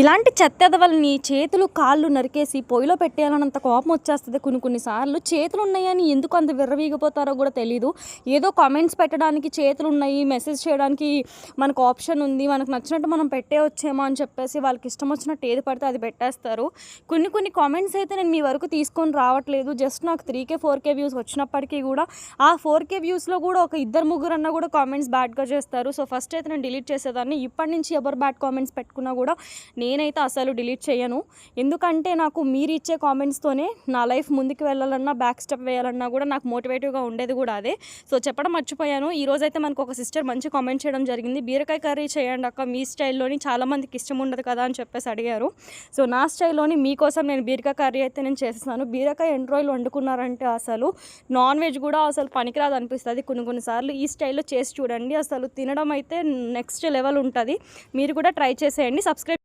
ఇలాంటి చెత్తెదవల్ని చేతులు కాళ్ళు నరికేసి పొయ్యిలో పెట్టేయాలన్నంత కోపం వచ్చేస్తుంది కొన్ని కొన్నిసార్లు చేతులు ఉన్నాయని ఎందుకు అంత విర్రవీగిపోతారో కూడా తెలీదు. ఏదో కామెంట్స్ పెట్టడానికి చేతులు ఉన్నాయి మెసేజ్ చేయడానికి మనకు ఆప్షన్ ఉంది మనకు నచ్చినట్టు మనం పెట్టేయచ్చేమో అని చెప్పేసి వాళ్ళకి ఇష్టం వచ్చినట్టు ఏది పడితే అది పెట్టేస్తారు. కొన్ని కొన్ని కామెంట్స్ అయితే నేను మీ వరకు తీసుకొని రావట్లేదు. జస్ట్ నాకు three K four K views వచ్చినప్పటికీ కూడా ఆ ఫోర్ కే వ్యూస్లో కూడా ఒక ఇద్దరు ముగ్గురు అన్న కూడా కామెంట్స్ బ్యాడ్గా చేస్తారు. సో ఫస్ట్ అయితే నేను డిలీట్ చేసేదాన్ని. ఇప్పటి నుంచి ఎవరు బ్యాడ్ కామెంట్స్ పెట్టుకున్నా కూడా నేనైతే అసలు డిలీట్ చేయను ఎందుకంటే నాకు మీరు ఇచ్చే కామెంట్స్తోనే నా లైఫ్ ముందుకు వెళ్ళాలన్నా బ్యాక్ స్టెప్ వేయాలన్నా కూడా నాకు మోటివేటివ్గా ఉండేది కూడా అదే. సో చెప్పడం మర్చిపోయాను. ఈ అయితే మనకు ఒక సిస్టర్ మంచి కామెంట్ చేయడం జరిగింది. బీరకాయ కర్రీ చేయండి అక్క మీ స్టైల్లోని చాలామందికి ఇష్టం ఉండదు కదా అని చెప్పేసి అడిగారు. సో నా స్టైల్లోని మీకోసం నేను బీరకాయ కర్రీ అయితే నేను చేస్తాను బీరకాయ ఎన్ని రోజులు వండుకున్నారంటే అసలు నాన్ వెజ్ కూడా అసలు పనికిరాదు అనిపిస్తుంది. కొన్ని కొన్నిసార్లు ఈ స్టైల్లో చేసి చూడండి. అసలు తినడం అయితే నెక్స్ట్ లెవెల్ ఉంటుంది. మీరు కూడా ట్రై చేసేయండి. సబ్స్క్రైబ్